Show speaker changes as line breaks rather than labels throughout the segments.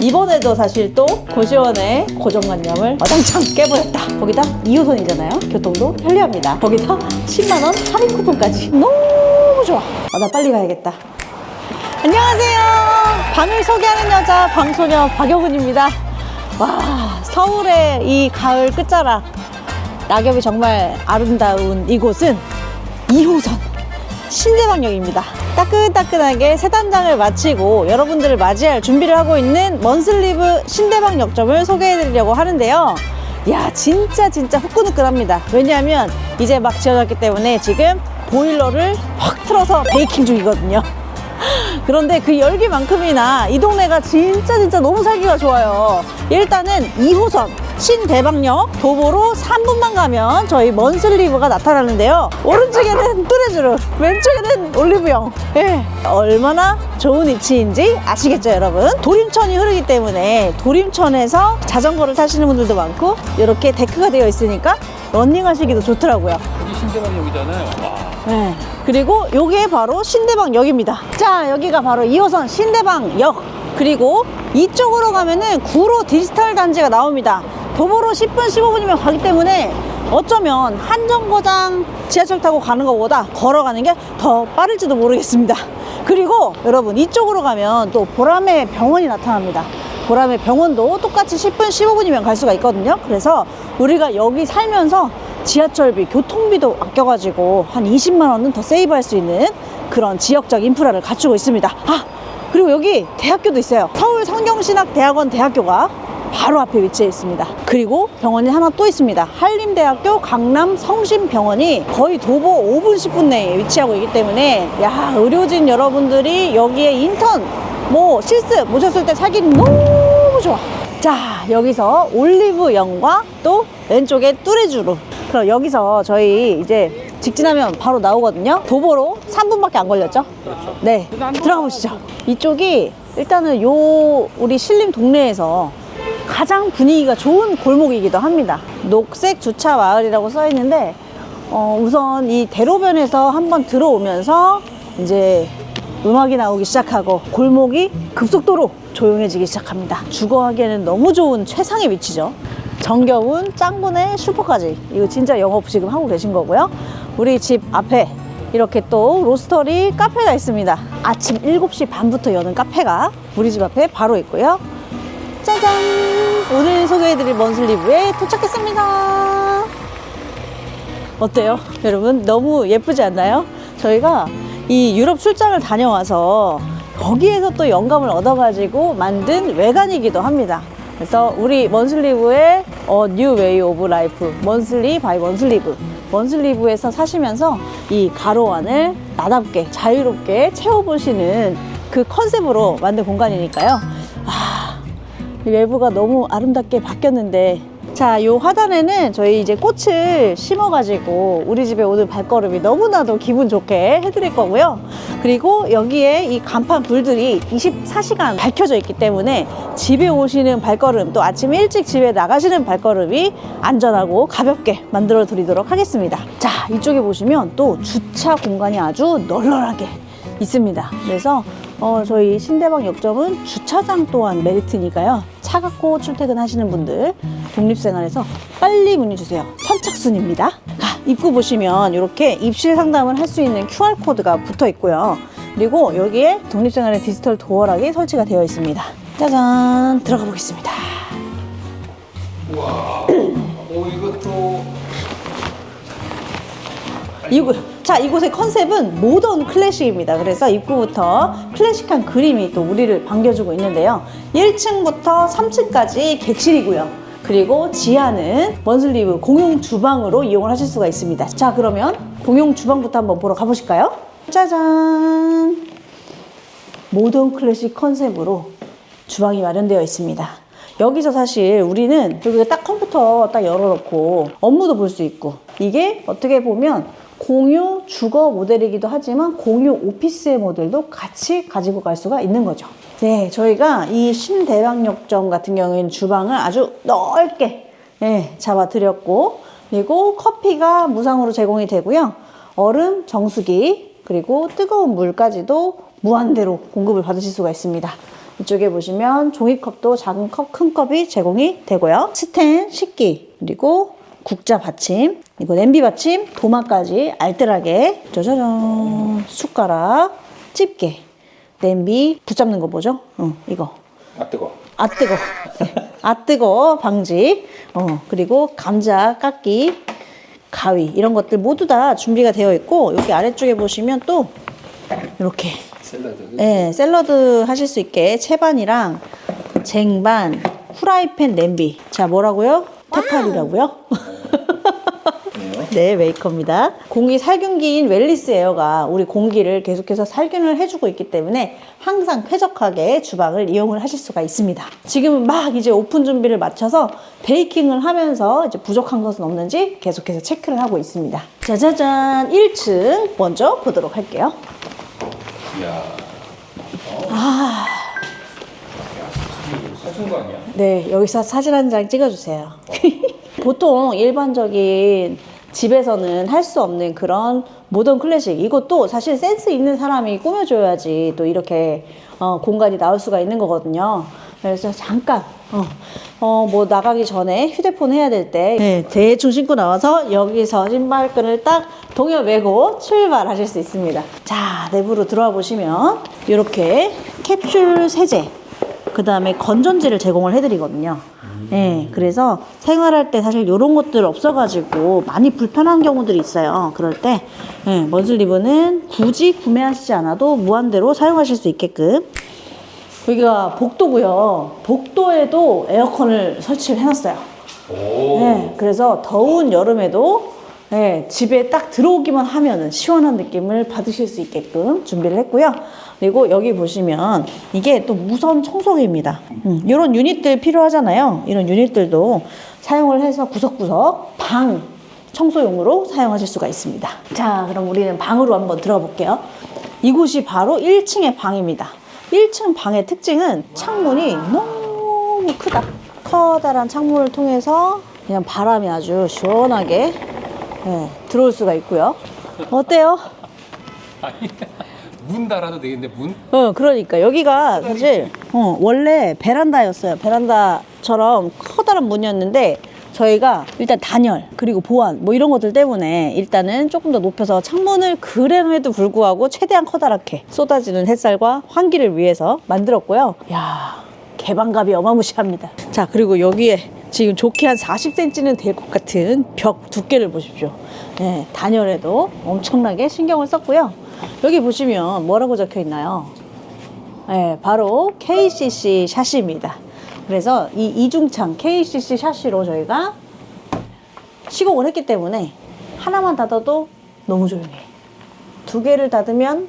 이번에도 사실 또 고시원의 고정관념을 와장창 깨버렸다. 거기다 2호선이잖아요. 교통도 편리합니다. 거기다 10만원 할인 쿠폰까지. 너무 좋아. 아, 나 빨리 가야겠다. 안녕하세요. 방을 소개하는 여자 방소녀 박여근입니다. 와, 서울의 이 가을 끝자락. 낙엽이 정말 아름다운 이곳은 2호선 신대방역입니다. 따끈따끈하게 세 단장을 마치고 여러분들을 맞이할 준비를 하고 있는 먼슬리브 신대방역점을 소개해드리려고 하는데요. 야, 진짜 진짜 후끈후끈합니다. 왜냐하면 이제 막 지어졌기 때문에 지금 보일러를 확 틀어서 베이킹 중이거든요. 그런데 그 열기만큼이나 이 동네가 진짜 진짜 너무 살기가 좋아요. 일단은 2호선 신대방역 도보로 3분만 가면 저희 먼슬리브가 나타나는데요. 오른쪽에는 뚜레쥬르, 왼쪽에는 올리브영. 예, 얼마나 좋은 위치인지 아시겠죠, 여러분? 도림천이 흐르기 때문에 도림천에서 자전거를 타시는 분들도 많고 이렇게 데크가 되어 있으니까 런닝하시기도 좋더라고요.
여기 신대방역이잖아요. 와.
네. 그리고 요게 바로 신대방역입니다. 자, 여기가 바로 2호선 신대방역. 그리고 이쪽으로 가면은 구로 디지털 단지가 나옵니다. 도보로 10분, 15분이면 가기 때문에 어쩌면 한 정거장 지하철 타고 가는 것보다 걸어가는 게 더 빠를지도 모르겠습니다. 그리고 여러분 이쪽으로 가면 또 보람의 병원이 나타납니다. 보람의 병원도 똑같이 10분, 15분이면 갈 수가 있거든요. 그래서 우리가 여기 살면서 지하철비, 교통비도 아껴가지고 한 20만 원은 더 세이브할 수 있는 그런 지역적 인프라를 갖추고 있습니다. 아, 그리고 여기 대학교도 있어요. 서울 성경신학대학원 대학교가 바로 앞에 위치해 있습니다. 그리고 병원이 하나 또 있습니다. 한림대학교 강남 성심병원이 거의 도보 5분 10분 내에 위치하고 있기 때문에 야 의료진 여러분들이 여기에 인턴 뭐 실습 모셨을 때 살기 너무 좋아. 자 여기서 올리브영과 또 왼쪽에 뚜레쥬르 그럼 여기서 저희 이제 직진하면 바로 나오거든요 도보로 3분밖에 안 걸렸죠 네 들어가 보시죠 이쪽이 일단은 요 우리 신림 동네에서 가장 분위기가 좋은 골목이기도 합니다 녹색 주차 마을이라고 써 있는데 어, 우선 이 대로변에서 한번 들어오면서 이제 음악이 나오기 시작하고 골목이 급속도로 조용해지기 시작합니다. 주거하기에는 너무 좋은 최상의 위치죠. 정겨운 짱구네 슈퍼까지 이거 진짜 영업 지금 하고 계신 거고요. 우리 집 앞에 이렇게 또 로스터리 카페가 있습니다. 아침 7시 반부터 여는 카페가 우리 집 앞에 바로 있고요. 짜잔! 오늘 소개해드릴 먼슬리브에 도착했습니다. 어때요? 여러분 너무 예쁘지 않나요? 저희가 이 유럽 출장을 다녀와서 거기에서 또 영감을 얻어가지고 만든 외관이기도 합니다. 그래서 우리 먼슬리브의 어, 뉴 웨이 오브 라이프 먼슬리 바이 먼슬리브 먼슬리브에서 사시면서 이 가로안을 나답게 자유롭게 채워보시는 그 컨셉으로 만든 공간이니까요. 외부가 너무 아름답게 바뀌었는데 자, 요 하단에는 저희 이제 꽃을 심어가지고 우리 집에 오는 발걸음이 너무나도 기분 좋게 해드릴 거고요. 그리고 여기에 이 간판 불들이 24시간 밝혀져 있기 때문에 집에 오시는 발걸음 또 아침 일찍 집에 나가시는 발걸음이 안전하고 가볍게 만들어 드리도록 하겠습니다. 자, 이쪽에 보시면 또 주차 공간이 아주 널널하게 있습니다. 그래서 어, 저희 신대방 역점은 주차장 또한 메리트니까요. 차 갖고 출퇴근하시는 분들 독립생활에서 빨리 문의 주세요. 선착순입니다. 가, 입구 보시면 이렇게 입실 상담을 할 수 있는 QR 코드가 붙어 있고요. 그리고 여기에 독립생활의 디지털 도어락이 설치가 되어 있습니다. 짜잔 들어가 보겠습니다. 이곳, 자, 이곳의 컨셉은 모던 클래식입니다. 그래서 입구부터 클래식한 그림이 또 우리를 반겨주고 있는데요. 1층부터 3층까지 객실이고요. 그리고 지하는 먼슬리브 공용 주방으로 이용을 하실 수가 있습니다. 자, 그러면 공용 주방부터 한번 보러 가보실까요? 짜잔! 모던 클래식 컨셉으로 주방이 마련되어 있습니다. 여기서 사실 우리는 여기가 딱 컴퓨터 딱 열어놓고 업무도 볼 수 있고 이게 어떻게 보면 공유 주거 모델이기도 하지만 공유 오피스의 모델도 같이 가지고 갈 수가 있는 거죠. 네, 저희가 이 신대방역점 같은 경우에는 주방을 아주 넓게 네, 잡아드렸고 그리고 커피가 무상으로 제공이 되고요. 얼음, 정수기 그리고 뜨거운 물까지도 무한대로 공급을 받으실 수가 있습니다. 이쪽에 보시면 종이컵도 작은 컵, 큰 컵이 제공이 되고요. 스텐, 식기, 그리고 국자 받침, 이거 냄비 받침, 도마까지 알뜰하게 짜자잔 숟가락, 집게, 냄비 붙잡는 거 뭐죠? 어, 이거
아 뜨거.
아 뜨거. 네. 아 뜨거 방지. 어 그리고 감자 깎기, 가위 이런 것들 모두 다 준비가 되어 있고 여기 아래쪽에 보시면 또 이렇게
샐러드.
예, 샐러드 하실 수 있게 채반이랑 쟁반, 후라이팬, 냄비. 자 뭐라고요? 테팔이라고요?
네,
메이커입니다. 공기 살균기인 웰리스 에어가 우리 공기를 계속해서 살균을 해주고 있기 때문에 항상 쾌적하게 주방을 이용을 하실 수가 있습니다. 지금은 막 이제 오픈 준비를 마쳐서 베이킹을 하면서 이제 부족한 것은 없는지 계속해서 체크를 하고 있습니다. 짜자잔, 1층 먼저 보도록 할게요. 아,
사준 거 아니야?
네, 여기서 사진 한 장 찍어주세요. 보통 일반적인 집에서는 할 수 없는 그런 모던 클래식. 이것도 사실 센스 있는 사람이 꾸며줘야지 또 이렇게 어, 공간이 나올 수가 있는 거거든요. 그래서 잠깐, 어, 어, 뭐 나가기 전에 휴대폰 해야 될 때, 네, 대충 신고 나와서 여기서 신발끈을 딱 동여 매고 출발하실 수 있습니다. 자, 내부로 들어와 보시면 이렇게 캡슐 세제, 그 다음에 건전지를 제공을 해드리거든요. 네, 그래서 생활할 때 사실 이런 것들 없어가지고 많이 불편한 경우들이 있어요. 그럴 때 네, 먼슬리브는 굳이 구매하시지 않아도 무한대로 사용하실 수 있게끔 여기가 복도고요. 복도에도 에어컨을 설치를 해놨어요.
오.
네, 그래서 더운 여름에도 네, 집에 딱 들어오기만 하면은 시원한 느낌을 받으실 수 있게끔 준비를 했고요. 그리고 여기 보시면 이게 또 무선 청소기입니다. 음, 이런 유닛들 필요하잖아요. 이런 유닛들도 사용을 해서 구석구석 방 청소용으로 사용하실 수가 있습니다. 자, 그럼 우리는 방으로 한번 들어가 볼게요. 이곳이 바로 1층의 방입니다. 1층 방의 특징은 창문이 너무 크다. 커다란 창문을 통해서 그냥 바람이 아주 시원하게 예, 들어올 수가 있고요. 어때요?
아니 문 달아도 되겠는데 문?
어, 그러니까 여기가 사실 어, 원래 베란다였어요. 베란다처럼 커다란 문이었는데 저희가 일단 단열 그리고 보안 뭐 이런 것들 때문에 일단은 조금 더 높여서 창문을 그램에도 불구하고 최대한 커다랗게 쏟아지는 햇살과 환기를 위해서 만들었고요. 야 개방감이 어마무시합니다. 자 그리고 여기에 지금 좋게 한 40cm는 될 것 같은 벽 두께를 보십시오. 네, 단열에도 엄청나게 신경을 썼고요. 여기 보시면 뭐라고 적혀 있나요? 네, 바로 KCC 샤시입니다. 그래서 이 이중창 KCC 샤시로 저희가 시공을 했기 때문에 하나만 닫아도 너무 조용해. 두 개를 닫으면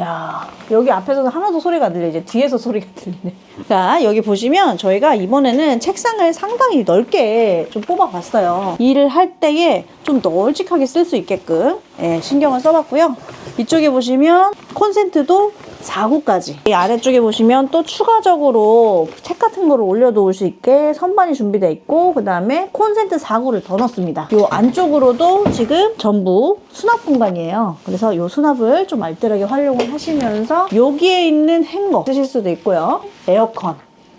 야 여기 앞에서는 하나도 소리가 안 들려 이제 뒤에서 소리가 들리네. 자 여기 보시면 저희가 이번에는 책상을 상당히 넓게 좀 뽑아봤어요. 일을 할 때에 좀 널찍하게 쓸 수 있게끔 예, 신경을 써봤고요. 이쪽에 보시면 콘센트도 4구까지. 이 아래쪽에 보시면 또 추가적으로 책 같은 거를 올려놓을 수 있게 선반이 준비되어 있고 그 다음에 콘센트 4구를 더 넣습니다. 이 안쪽으로도 지금 전부 수납 공간이에요. 그래서 이 수납을 좀 알뜰하게 활용을 하시면서 여기에 있는 행거 쓰실 수도 있고요. 에어컨.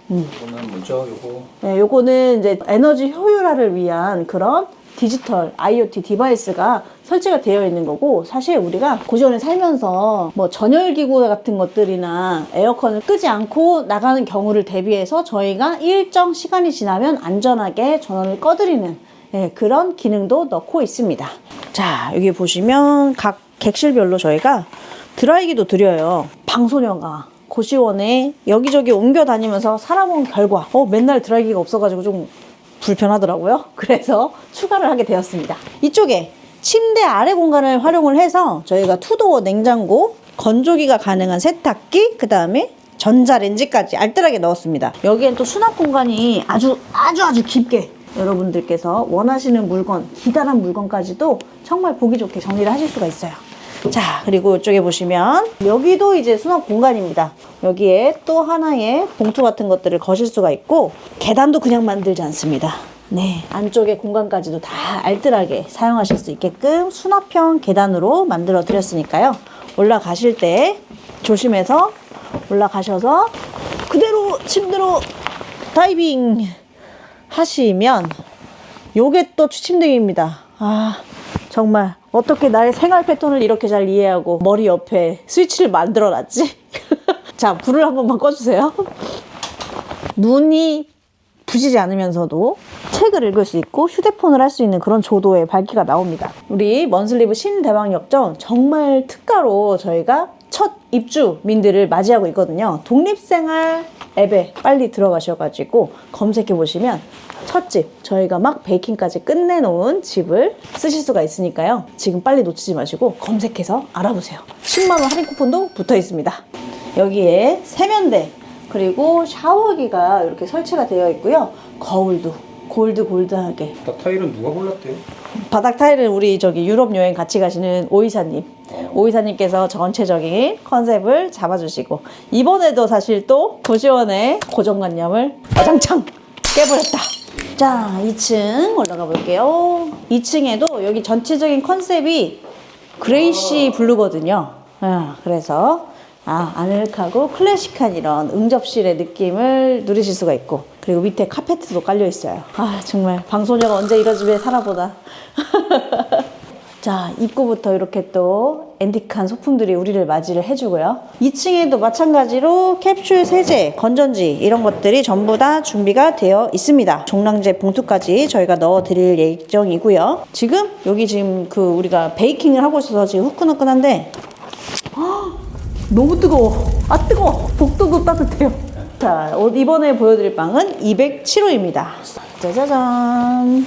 이거는 뭐죠? 요거
네, 요거는 이제 에너지 효율화를 위한 그런 디지털 IoT 디바이스가 설치가 되어 있는 거고 사실 우리가 고시원에 살면서 뭐 전열기구 같은 것들이나 에어컨을 끄지 않고 나가는 경우를 대비해서 저희가 일정 시간이 지나면 안전하게 전원을 꺼드리는 예, 그런 기능도 넣고 있습니다. 자 여기 보시면 각 객실별로 저희가 드라이기도 드려요. 방소녀가 고시원에 여기저기 옮겨 다니면서 살아본 결과 어 맨날 드라이기가 없어가지고 좀 불편하더라고요. 그래서 추가를 하게 되었습니다. 이쪽에 침대 아래 공간을 활용을 해서 저희가 투도어 냉장고, 건조기가 가능한 세탁기, 그 다음에 전자레인지까지 알뜰하게 넣었습니다. 여기엔 또 수납 공간이 아주 아주 아주 깊게 여러분들께서 원하시는 물건, 기다란 물건까지도 정말 보기 좋게 정리를 하실 수가 있어요. 자, 그리고 이쪽에 보시면 여기도 이제 수납 공간입니다. 여기에 또 하나의 봉투 같은 것들을 거실 수가 있고 계단도 그냥 만들지 않습니다. 네, 안쪽에 공간까지도 다 알뜰하게 사용하실 수 있게끔 수납형 계단으로 만들어 드렸으니까요. 올라가실 때 조심해서 올라가셔서 그대로 침대로 다이빙 하시면 요게 또 추침등입니다. 아, 정말 어떻게 나의 생활 패턴을 이렇게 잘 이해하고 머리 옆에 스위치를 만들어 놨지? 자, 불을 한 번만 꺼주세요. 눈이 부시지 않으면서도 책을 읽을 수 있고 휴대폰을 할 수 있는 그런 조도의 밝기가 나옵니다. 우리 먼슬리브 신대방 역정 정말 특가로 저희가 첫 입주민들을 맞이하고 있거든요. 독립생활 앱에 빨리 들어가셔가지고 검색해 보시면 첫 집, 저희가 막 베이킹까지 끝내놓은 집을 쓰실 수가 있으니까요. 지금 빨리 놓치지 마시고 검색해서 알아보세요. 10만원 할인 쿠폰도 붙어 있습니다. 여기에 세면대, 그리고 샤워기가 이렇게 설치가 되어 있고요. 거울도 골드 골드하게.
나 타일은 누가 골랐대요?
바닥 타일은 우리 저기 유럽 여행 같이 가시는 오이사님. 오이사님께서 전체적인 컨셉을 잡아주시고 이번에도 사실 또 도시원의 고정관념을 와장창 깨버렸다. 자, 2층 올라가 볼게요. 2층에도 여기 전체적인 컨셉이 그레이시 블루거든요. 아, 그래서 아, 아늑하고 클래식한 이런 응접실의 느낌을 누리실 수가 있고 그리고 밑에 카페트도 깔려 있어요. 아, 정말 방소녀가 언제 이런 집에 살아보다. 자, 입구부터 이렇게 또 앤틱한 소품들이 우리를 맞이를 해주고요. 2층에도 마찬가지로 캡슐 세제, 건전지 이런 것들이 전부 다 준비가 되어 있습니다. 종량제 봉투까지 저희가 넣어 드릴 예정이고요. 지금 여기 지금 그 우리가 베이킹을 하고 있어서 지금 후끈후끈한데 헉, 너무 뜨거워. 아 뜨거워. 복도도 따뜻해요. 자, 어, 이번에 보여드릴 빵은 207호입니다. 짜자잔.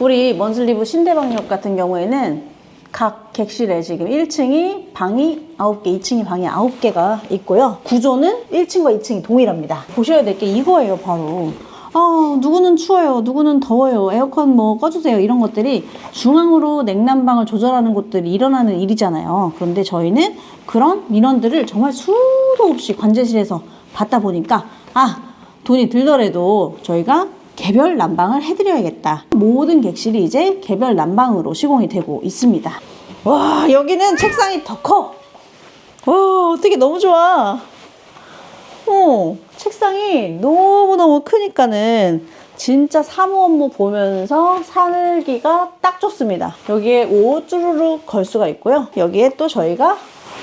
우리 먼슬리브 신대방역 같은 경우에는 각 객실에 지금 1층이 방이 9개, 2층이 방이 9개가 있고요. 구조는 1층과 2층이 동일합니다. 보셔야 될 게 이거예요, 바로. 아, 누구는 추워요, 누구는 더워요, 에어컨 뭐 꺼주세요, 이런 것들이 중앙으로 냉난방을 조절하는 곳들이 일어나는 일이잖아요. 그런데 저희는 그런 민원들을 정말 수도 없이 관제실에서 받다 보니까, 아, 돈이 들더라도 저희가 개별 난방을 해드려야겠다. 모든 객실이 이제 개별 난방으로 시공이 되고 있습니다. 와, 여기는 책상이 더 커. 와, 어떻게 너무 좋아. 어, 책상이 너무너무 크니까는 진짜 사무 업무 보면서 살기가 딱 좋습니다. 여기에 옷 쭈루룩 걸 수가 있고요. 여기에 또 저희가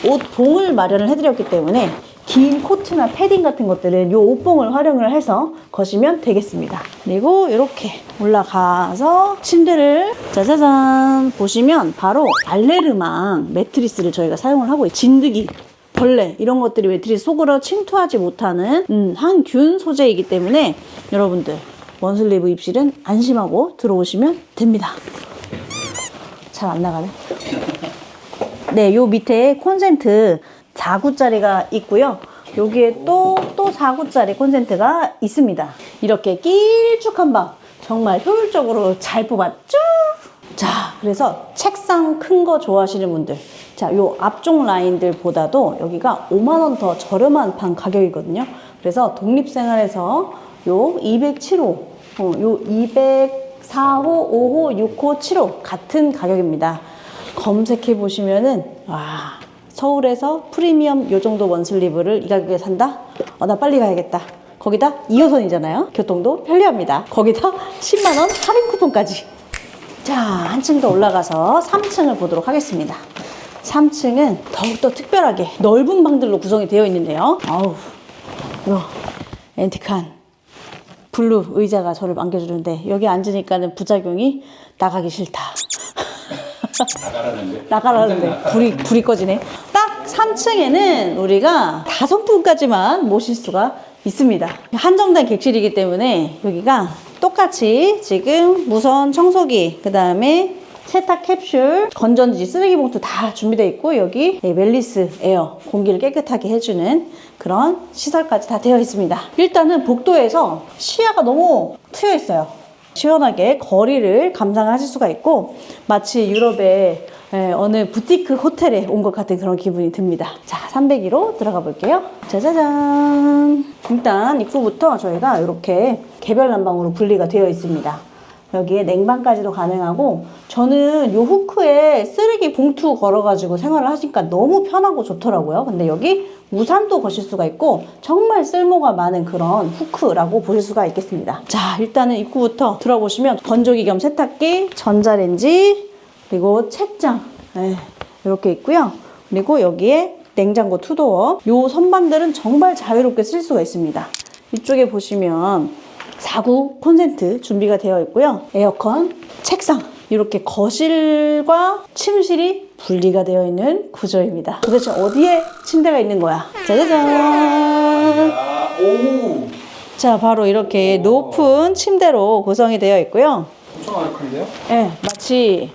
옷 봉을 마련을 해드렸기 때문에 긴 코트나 패딩 같은 것들은 이 옷봉을 활용을 해서 거시면 되겠습니다. 그리고 이렇게 올라가서 침대를 짜자잔 보시면 바로 알레르망 매트리스를 저희가 사용을 하고 있 진드기 벌레 이런 것들이 매트리스 속으로 침투하지 못하는 음, 항균 소재이기 때문에 여러분들 원슬리브 입실은 안심하고 들어오시면 됩니다. 잘 안 나가네. 네, 요 밑에 콘센트 4구짜리가 있고요. 여기에 또, 또 4구짜리 콘센트가 있습니다. 이렇게 길쭉한 방. 정말 효율적으로 잘 뽑았죠? 자, 그래서 책상 큰 거 좋아하시는 분들. 자, 요 앞쪽 라인들보다도 여기가 5만원 더 저렴한 방 가격이거든요. 그래서 독립생활에서 요 207호, 어, 요 204호, 5호, 6호, 7호 같은 가격입니다. 검색해 보시면은 와 서울에서 프리미엄 요 정도 원슬리브를 이 가격에 산다? 어 나 빨리 가야겠다. 거기다 2호선이잖아요. 교통도 편리합니다. 거기다 10만 원 할인 쿠폰까지. 자, 한층 더 올라가서 3층을 보도록 하겠습니다. 3층은 더욱더 특별하게 넓은 방들로 구성이 되어 있는데요. 아우, 요 앤틱한 블루 의자가 저를 안겨주는데 여기 앉으니까는 부작용이 나가기 싫다.
나가라는데.
나가라는데 불이 불이 꺼지네. 딱 3층에는 우리가 다섯 분까지만 모실 수가 있습니다. 한정된 객실이기 때문에 여기가 똑같이 지금 무선 청소기, 그 다음에 세탁 캡슐, 건전지, 쓰레기 봉투 다 준비되어 있고 여기 네, 멜리스 에어 공기를 깨끗하게 해주는 그런 시설까지 다 되어 있습니다. 일단은 복도에서 시야가 너무 트여 있어요. 시원하게 거리를 감상하실 수가 있고 마치 유럽의 에, 어느 부티크 호텔에 온 것 같은 그런 기분이 듭니다. 자, 302로 들어가 볼게요. 짜자잔. 일단 입구부터 저희가 이렇게 개별 난방으로 분리가 되어 있습니다. 여기에 냉방까지도 가능하고 저는 요 후크에 쓰레기 봉투 걸어가지고 생활을 하시니까 너무 편하고 좋더라고요. 근데 여기 우산도 거실 수가 있고 정말 쓸모가 많은 그런 후크라고 보실 수가 있겠습니다. 자, 일단은 입구부터 들어보시면 건조기 겸 세탁기, 전자레인지, 그리고 책장 네, 이렇게 있고요. 그리고 여기에 냉장고 투도어. 요 선반들은 정말 자유롭게 쓸 수가 있습니다. 이쪽에 보시면 4구 콘센트 준비가 되어 있고요. 에어컨, 책상, 이렇게 거실과 침실이 분리가 되어 있는 구조입니다. 도대체 어디에 침대가 있는 거야? 짜자잔!
아, 오.
자, 바로 이렇게 높은 침대로 구성이 되어 있고요.
엄청 아늑한데요?
예, 마치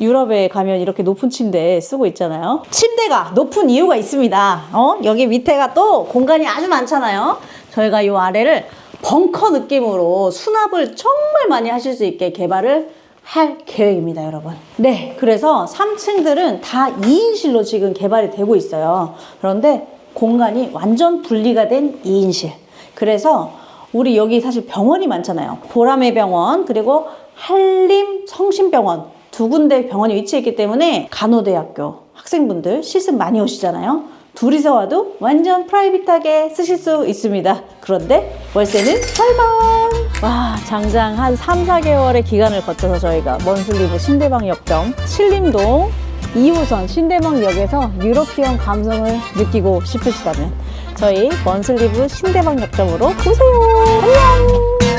유럽에 가면 이렇게 높은 침대 쓰고 있잖아요. 침대가 높은 이유가 있습니다. 어? 여기 밑에가 또 공간이 아주 많잖아요. 저희가 이 아래를 벙커 느낌으로 수납을 정말 많이 하실 수 있게 개발을 할 계획입니다, 여러분. 네, 그래서 3층들은 다 2인실로 지금 개발이 되고 있어요. 그런데 공간이 완전 분리가 된 2인실. 그래서 우리 여기 사실 병원이 많잖아요. 보라매 병원 그리고 한림 성심병원 두 군데 병원이 위치해 있기 때문에 간호대학교 학생분들 실습 많이 오시잖아요. 둘이서 와도 완전 프라이빗하게 쓰실 수 있습니다. 그런데 월세는 8만 와 장장 한 3, 4개월의 기간을 거쳐서 저희가 먼슬리브 신대방 역점 신림동 2호선 신대방역에서 유로피언 감성을 느끼고 싶으시다면 저희 먼슬리브 신대방 역점으로 오세요. 안녕.